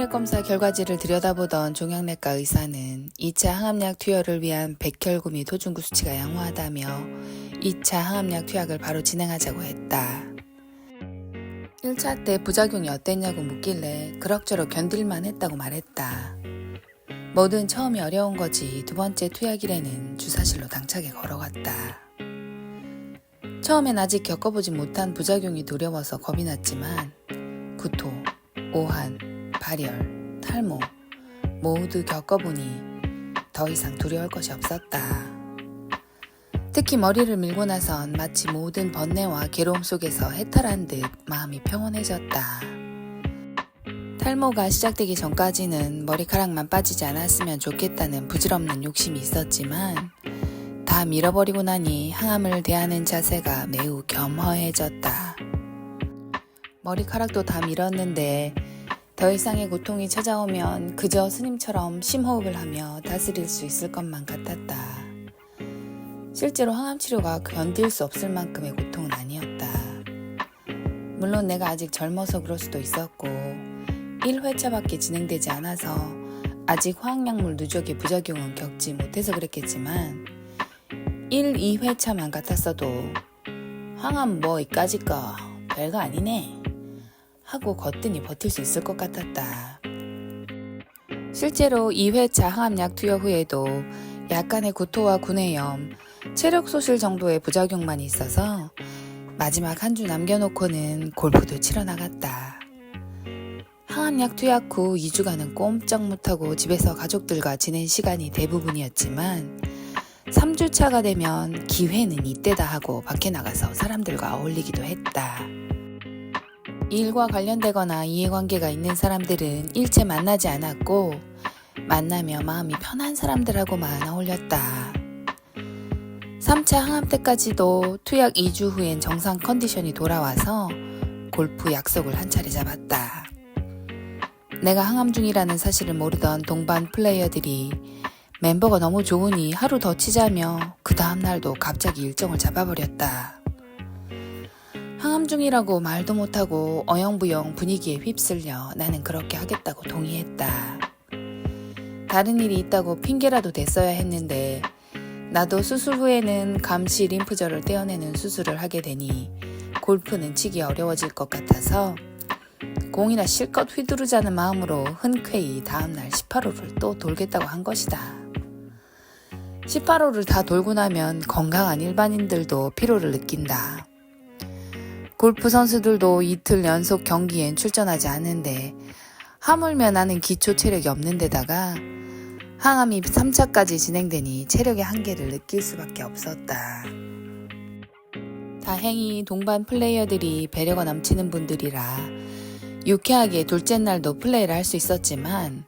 혈액 검사 결과지를 들여다보던 종양내과 의사는 2차 항암약 투여를 위한 백혈구 및 토중구 수치가 양호하다며 2차 항암약 투약을 바로 진행하자고 했다. 1차 때 부작용이 어땠냐고 묻길래 그럭저럭 견딜만 했다고 말했다. 뭐든 처음이 어려운 거지 두 번째 투약일에는 주사실로 당차게 걸어갔다. 처음엔 아직 겪어보지 못한 부작용이 두려워서 겁이 났지만 구토, 오한, 발열, 탈모 모두 겪어보니 더 이상 두려울 것이 없었다. 특히 머리를 밀고 나선 마치 모든 번뇌와 괴로움 속에서 해탈한 듯 마음이 평온해졌다. 탈모가 시작되기 전까지는 머리카락만 빠지지 않았으면 좋겠다는 부질없는 욕심이 있었지만 다 밀어버리고 나니 항암을 대하는 자세가 매우 겸허해졌다. 머리카락도 다 밀었는데 더 이상의 고통이 찾아오면 그저 스님처럼 심호흡을 하며 다스릴 수 있을 것만 같았다. 실제로 항암 치료가 견딜 수 없을 만큼의 고통은 아니었다. 물론 내가 아직 젊어서 그럴 수도 있었고 1회차밖에 진행되지 않아서 아직 화학약물 누적의 부작용은 겪지 못해서 그랬겠지만 1, 2회차만 같았어도 항암 뭐 이까짓 거 별거 아니네 하고 거뜬히 버틸 수 있을 것 같았다. 실제로 2회차 항암약 투여 후에도 약간의 구토와 구내염, 체력 소실 정도의 부작용만 있어서 마지막 한 주 남겨놓고는 골프도 치러 나갔다. 항암약 투약 후 2주간은 꼼짝 못하고 집에서 가족들과 지낸 시간이 대부분이었지만 3주차가 되면 기회는 이때다 하고 밖에 나가서 사람들과 어울리기도 했다. 일과 관련되거나 이해관계가 있는 사람들은 일체 만나지 않았고 만나며 마음이 편한 사람들하고만 어울렸다. 3차 항암 때까지도 투약 2주 후엔 정상 컨디션이 돌아와서 골프 약속을 한 차례 잡았다. 내가 항암 중이라는 사실을 모르던 동반 플레이어들이 멤버가 너무 좋으니 하루 더 치자며 그 다음날도 갑자기 일정을 잡아버렸다. 항암 중이라고 말도 못하고 어영부영 분위기에 휩쓸려 나는 그렇게 하겠다고 동의했다. 다른 일이 있다고 핑계라도 댔어야 했는데 나도 수술 후에는 감시 림프절을 떼어내는 수술을 하게 되니 골프는 치기 어려워질 것 같아서 공이나 실컷 휘두르자는 마음으로 흔쾌히 다음날 18호를 또 돌겠다고 한 것이다. 18호를 다 돌고 나면 건강한 일반인들도 피로를 느낀다. 골프 선수들도 이틀 연속 경기엔 출전하지 않는데 하물며 나는 기초 체력이 없는 데다가 항암이 3차까지 진행되니 체력의 한계를 느낄 수밖에 없었다. 다행히 동반 플레이어들이 배려가 넘치는 분들이라 유쾌하게 둘째 날도 플레이를 할 수 있었지만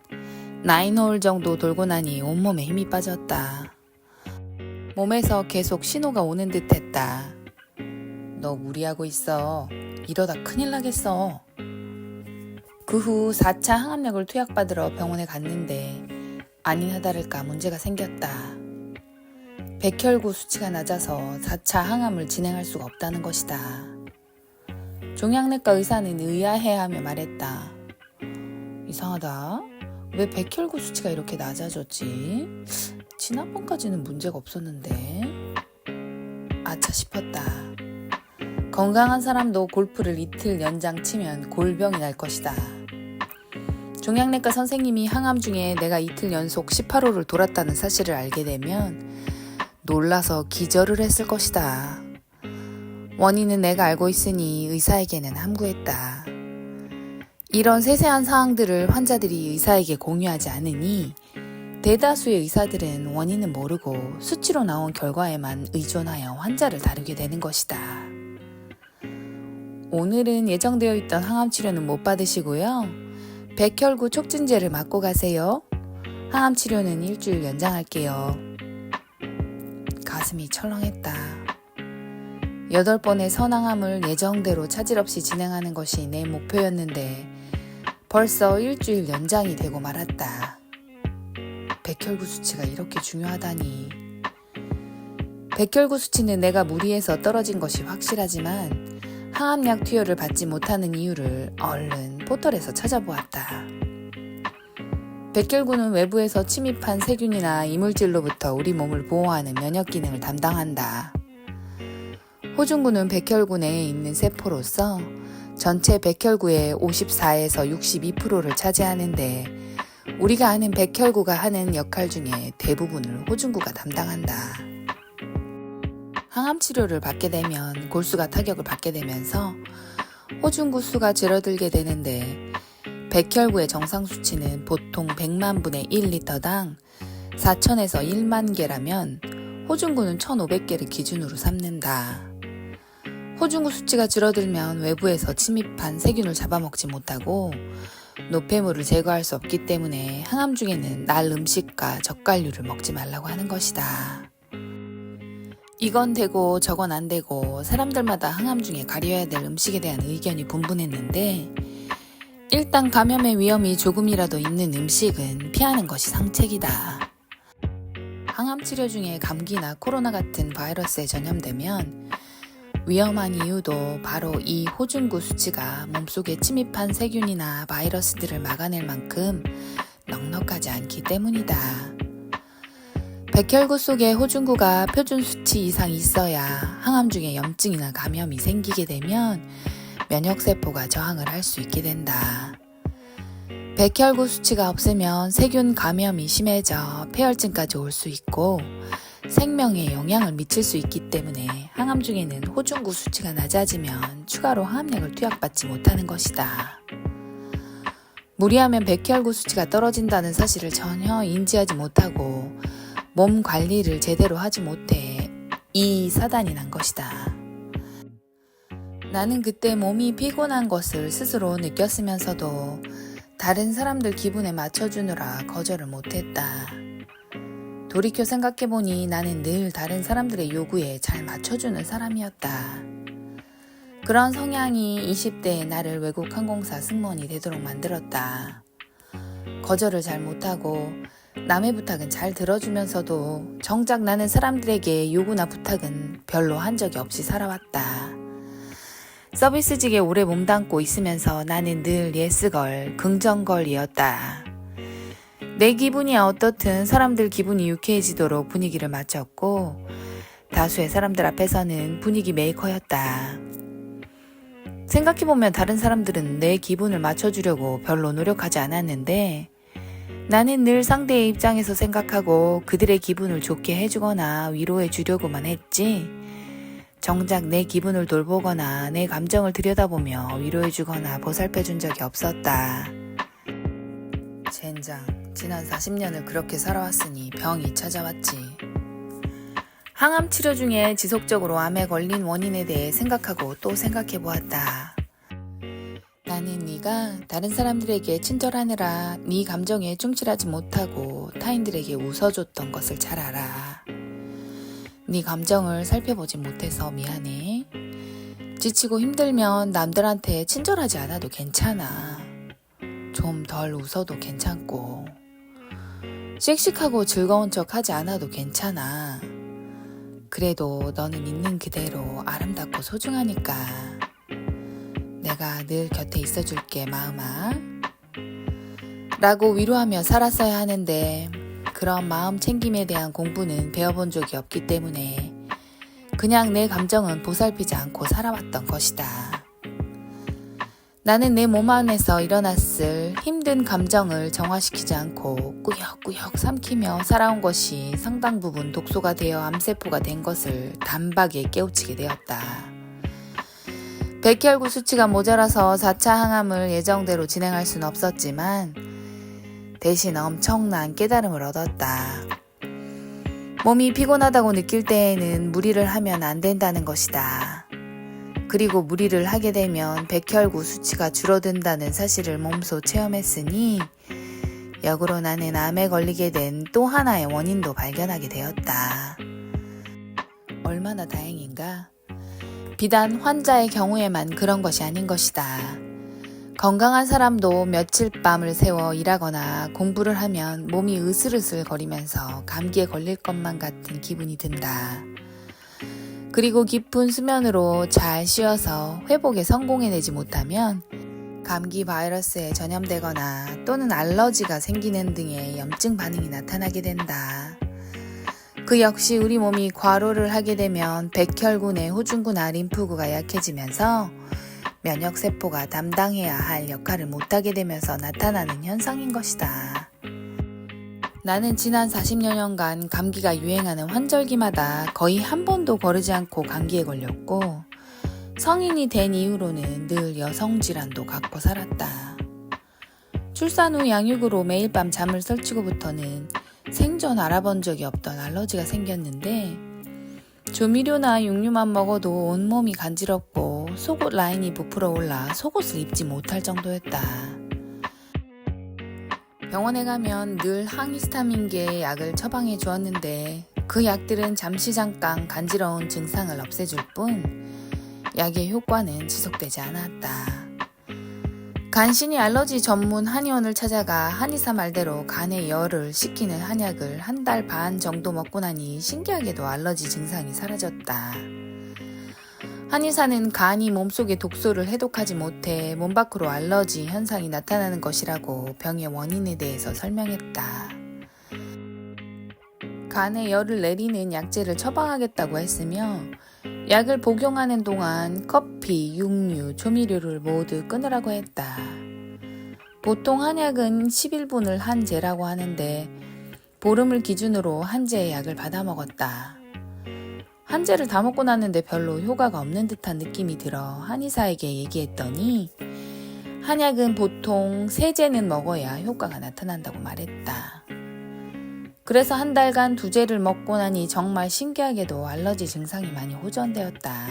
9홀 정도 돌고 나니 온몸에 힘이 빠졌다. 몸에서 계속 신호가 오는 듯 했다. 너 무리하고 있어. 이러다 큰일 나겠어. 그 후 4차 항암약을 투약받으러 병원에 갔는데 아니나 다를까 문제가 생겼다. 백혈구 수치가 낮아서 4차 항암을 진행할 수가 없다는 것이다. 종양내과 의사는 의아해하며 말했다. 이상하다. 왜 백혈구 수치가 이렇게 낮아졌지? 지난번까지는 문제가 없었는데. 아차 싶었다. 건강한 사람도 골프를 이틀 연장 치면 골병이 날 것이다. 종양내과 선생님이 항암 중에 내가 이틀 연속 18호를 돌았다는 사실을 알게 되면 놀라서 기절을 했을 것이다. 원인은 내가 알고 있으니 의사에게는 함구했다. 이런 세세한 사항들을 환자들이 의사에게 공유하지 않으니 대다수의 의사들은 원인은 모르고 수치로 나온 결과에만 의존하여 환자를 다루게 되는 것이다. 오늘은 예정되어 있던 항암 치료는 못 받으시고요. 백혈구 촉진제를 맞고 가세요. 항암 치료는 일주일 연장할게요. 가슴이 철렁했다. 여덟 번의 선항암을 예정대로 차질 없이 진행하는 것이 내 목표였는데 벌써 일주일 연장이 되고 말았다. 백혈구 수치가 이렇게 중요하다니. 백혈구 수치는 내가 무리해서 떨어진 것이 확실하지만 항암약 투여를 받지 못하는 이유를 얼른 포털에서 찾아보았다. 백혈구는 외부에서 침입한 세균이나 이물질로부터 우리 몸을 보호하는 면역 기능을 담당한다. 호중구는 백혈구 내에 있는 세포로서 전체 백혈구의 54에서 62%를 차지하는데 우리가 아는 백혈구가 하는 역할 중에 대부분을 호중구가 담당한다. 항암 치료를 받게 되면 골수가 타격을 받게 되면서 호중구 수가 줄어들게 되는데 백혈구의 정상 수치는 보통 100만 분의 1리터당 4천에서 1만 개라면 호중구는 1,500개를 기준으로 삼는다. 호중구 수치가 줄어들면 외부에서 침입한 세균을 잡아먹지 못하고 노폐물을 제거할 수 없기 때문에 항암 중에는 날 음식과 젓갈류를 먹지 말라고 하는 것이다. 이건 되고 저건 안 되고 사람들마다 항암 중에 가려야 될 음식에 대한 의견이 분분했는데 일단 감염의 위험이 조금이라도 있는 음식은 피하는 것이 상책이다. 항암 치료 중에 감기나 코로나 같은 바이러스에 전염되면 위험한 이유도 바로 이 호중구 수치가 몸속에 침입한 세균이나 바이러스들을 막아낼 만큼 넉넉하지 않기 때문이다. 백혈구 속에 호중구가 표준 수치 이상 있어야 항암 중에 염증이나 감염이 생기게 되면 면역세포가 저항을 할 수 있게 된다. 백혈구 수치가 없으면 세균 감염이 심해져 폐혈증까지 올 수 있고 생명에 영향을 미칠 수 있기 때문에 항암 중에는 호중구 수치가 낮아지면 추가로 항암약을 투약받지 못하는 것이다. 무리하면 백혈구 수치가 떨어진다는 사실을 전혀 인지하지 못하고 몸 관리를 제대로 하지 못해 이 사단이 난 것이다. 나는 그때 몸이 피곤한 것을 스스로 느꼈으면서도 다른 사람들 기분에 맞춰주느라 거절을 못했다. 돌이켜 생각해보니 나는 늘 다른 사람들의 요구에 잘 맞춰주는 사람이었다. 그런 성향이 20대의 나를 외국 항공사 승무원이 되도록 만들었다. 거절을 잘 못하고 남의 부탁은 잘 들어주면서도 정작 나는 사람들에게 요구나 부탁은 별로 한 적이 없이 살아왔다. 서비스직에 오래 몸담고 있으면서 나는 늘 예스걸, 긍정걸이었다. 내 기분이 어떻든 사람들 기분이 유쾌해지도록 분위기를 맞췄고 다수의 사람들 앞에서는 분위기 메이커였다. 생각해보면 다른 사람들은 내 기분을 맞춰주려고 별로 노력하지 않았는데 나는 늘 상대의 입장에서 생각하고 그들의 기분을 좋게 해주거나 위로해 주려고만 했지. 정작 내 기분을 돌보거나 내 감정을 들여다보며 위로해 주거나 보살펴 준 적이 없었다. 젠장, 지난 40년을 그렇게 살아왔으니 병이 찾아왔지. 항암 치료 중에 지속적으로 암에 걸린 원인에 대해 생각하고 또 생각해 보았다. 나는 네가 다른 사람들에게 친절하느라 네 감정에 충실하지 못하고 타인들에게 웃어줬던 것을 잘 알아. 네 감정을 살펴보지 못해서 미안해. 지치고 힘들면 남들한테 친절하지 않아도 괜찮아. 좀 덜 웃어도 괜찮고. 씩씩하고 즐거운 척 하지 않아도 괜찮아. 그래도 너는 있는 그대로 아름답고 소중하니까. 내가 늘 곁에 있어줄게, 마음아. 라고 위로하며 살았어야 하는데, 그런 마음 챙김에 대한 공부는 배워본 적이 없기 때문에 그냥 내 감정은 보살피지 않고 살아왔던 것이다. 나는 내 몸 안에서 일어났을 힘든 감정을 정화시키지 않고 꾸역꾸역 삼키며 살아온 것이 상당 부분 독소가 되어 암세포가 된 것을 단박에 깨우치게 되었다. 백혈구 수치가 모자라서 4차 항암을 예정대로 진행할 수는 없었지만 대신 엄청난 깨달음을 얻었다. 몸이 피곤하다고 느낄 때에는 무리를 하면 안 된다는 것이다. 그리고 무리를 하게 되면 백혈구 수치가 줄어든다는 사실을 몸소 체험했으니 역으로 나는 암에 걸리게 된 또 하나의 원인도 발견하게 되었다. 얼마나 다행인가? 비단 환자의 경우에만 그런 것이 아닌 것이다. 건강한 사람도 며칠 밤을 새워 일하거나 공부를 하면 몸이 으슬으슬 거리면서 감기에 걸릴 것만 같은 기분이 든다. 그리고 깊은 수면으로 잘 쉬어서 회복에 성공해내지 못하면 감기 바이러스에 전염되거나 또는 알러지가 생기는 등의 염증 반응이 나타나게 된다. 그 역시 우리 몸이 과로를 하게 되면 백혈구내 호중구 나 림프구가 약해지면서 면역세포가 담당해야 할 역할을 못하게 되면서 나타나는 현상인 것이다. 나는 지난 40여 년간 감기가 유행하는 환절기마다 거의 한 번도 거르지 않고 감기에 걸렸고 성인이 된 이후로는 늘 여성 질환도 갖고 살았다. 출산 후 양육으로 매일 밤 잠을 설치고부터는 생전 알아본 적이 없던 알러지가 생겼는데 조미료나 육류만 먹어도 온몸이 간지럽고 속옷 라인이 부풀어 올라 속옷을 입지 못할 정도였다. 병원에 가면 늘 항히스타민계 약을 처방해 주었는데 그 약들은 잠시 잠깐 간지러운 증상을 없애줄 뿐 약의 효과는 지속되지 않았다. 간신히 알러지 전문 한의원을 찾아가 한의사 말대로 간의 열을 식히는 한약을 한 달 반 정도 먹고 나니 신기하게도 알러지 증상이 사라졌다. 한의사는 간이 몸속의 독소를 해독하지 못해 몸 밖으로 알러지 현상이 나타나는 것이라고 병의 원인에 대해서 설명했다. 간에 열을 내리는 약제를 처방하겠다고 했으며 약을 복용하는 동안 커피, 육류, 조미료를 모두 끊으라고 했다. 보통 한약은 11분을 한 제라고 하는데 보름을 기준으로 한 제의 약을 받아 먹었다. 한 제를 다 먹고 났는데 별로 효과가 없는 듯한 느낌이 들어 한의사에게 얘기했더니 한약은 보통 세 제는 먹어야 효과가 나타난다고 말했다. 그래서 한 달간 두 제를 먹고 나니 정말 신기하게도 알러지 증상이 많이 호전되었다.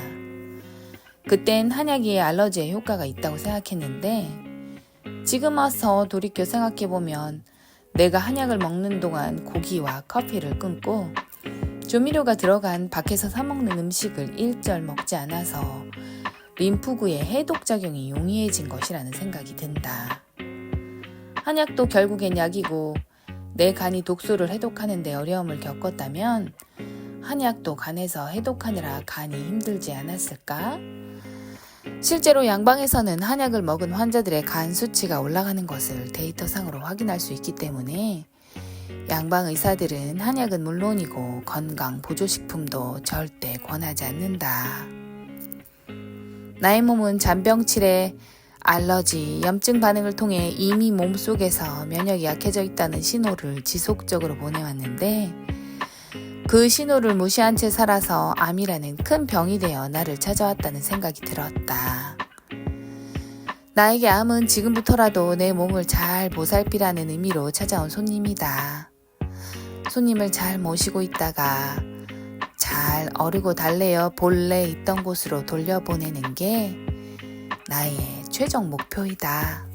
그땐 한약이 알러지에 효과가 있다고 생각했는데 지금 와서 돌이켜 생각해보면 내가 한약을 먹는 동안 고기와 커피를 끊고 조미료가 들어간 밖에서 사먹는 음식을 일절 먹지 않아서 림프구의 해독작용이 용이해진 것이라는 생각이 든다. 한약도 결국엔 약이고 내 간이 독소를 해독하는데 어려움을 겪었다면 한약도 간에서 해독하느라 간이 힘들지 않았을까? 실제로 양방에서는 한약을 먹은 환자들의 간 수치가 올라가는 것을 데이터상으로 확인할 수 있기 때문에 양방 의사들은 한약은 물론이고 건강 보조식품도 절대 권하지 않는다. 나의 몸은 잔병치레, 알러지, 염증 반응을 통해 이미 몸속에서 면역이 약해져 있다는 신호를 지속적으로 보내왔는데 그 신호를 무시한 채 살아서 암이라는 큰 병이 되어 나를 찾아왔다는 생각이 들었다. 나에게 암은 지금부터라도 내 몸을 잘 보살피라는 의미로 찾아온 손님이다. 손님을 잘 모시고 있다가 잘 어르고 달래어 본래 있던 곳으로 돌려보내는 게 나의 최종 목표이다.